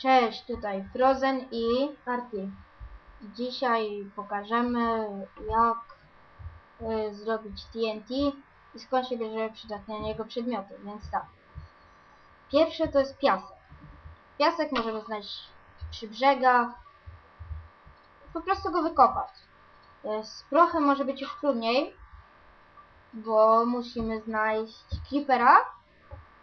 Cześć, tutaj Frozen i Arty. Dzisiaj pokażemy jak y, zrobić TNT i skąd się bierze przydatne niego przedmioty, więc tak. Pierwsze to jest piasek. Piasek możemy znaleźć przy brzegach. Po prostu go wykopać. Y, Z prochem może być już trudniej, bo musimy znaleźć creepera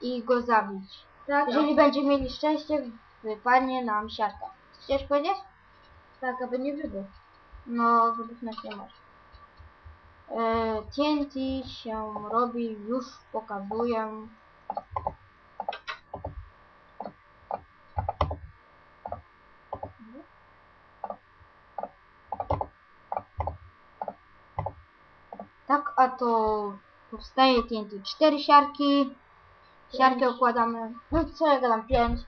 i go zabić. Tak, Jeżeli będziemy mieli szczęście, wypadnie nam siarka. Chcesz powiedzieć? Tak, aby nie wybuch. No, wybuchnąć nie może. E, TNT się robi, już pokazuję. Tak, a to powstaje TNT cztery siarki. Siarki układamy no co ja gadam, pięć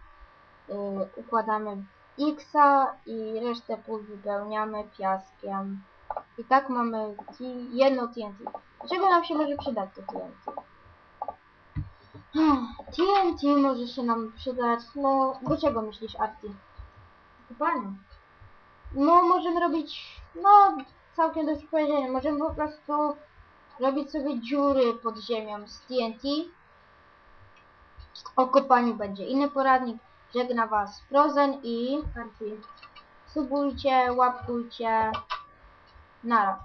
układamy w Xa i resztę pól wypełniamy piaskiem. I tak mamy jedno TNT. Dlaczego nam się może przydać to TNT? TNT może się nam przydać, no, do czego myślisz, Arti? Kopalnia. No, możemy robić, no, całkiem dość powiedziane, możemy po prostu robić sobie dziury pod ziemią z TNT. O kopaniu będzie inny poradnik. Żegna Was Frozen i subujcie, łapkujcie. Nara.